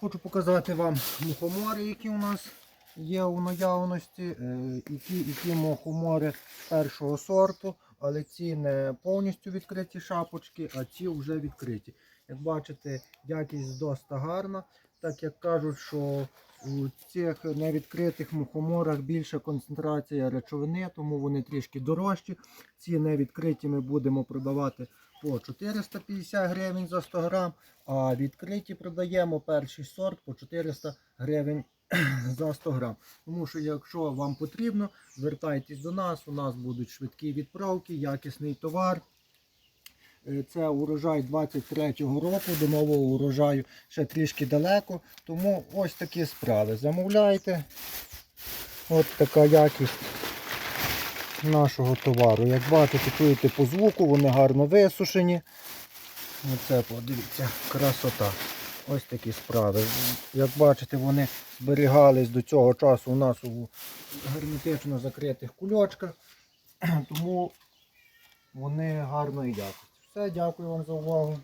Хочу показати вам мухомори, які у нас є у наявності. Е, Які, які мухомори першого сорту, але ці не повністю відкриті шапочки, а ці вже відкриті. Як бачите, якість досить гарна, так як кажуть, що у цих невідкритих мухоморах більша концентрація речовини, тому вони трішки дорожчі. Ці невідкриті ми будемо продавати по 450 гривень за 100 грам, а відкриті продаємо перший сорт по 400 гривень за 100 грам. Тому що якщо вам потрібно, звертайтесь до нас, у нас будуть швидкі відправки, якісний товар. Е, Це урожай 23-го року, до нового урожаю ще трішки далеко. Тому ось такі справи. Замовляйте. От така якість нашого товару. Як бачите, чуєте по звуку, вони гарно висушені. Оце подивіться, красота. Ось такі справи. Як бачите, вони зберігались до цього часу у нас у герметично закритих кульочках. Тому вони гарної якості. Все, дякую вам за увагу.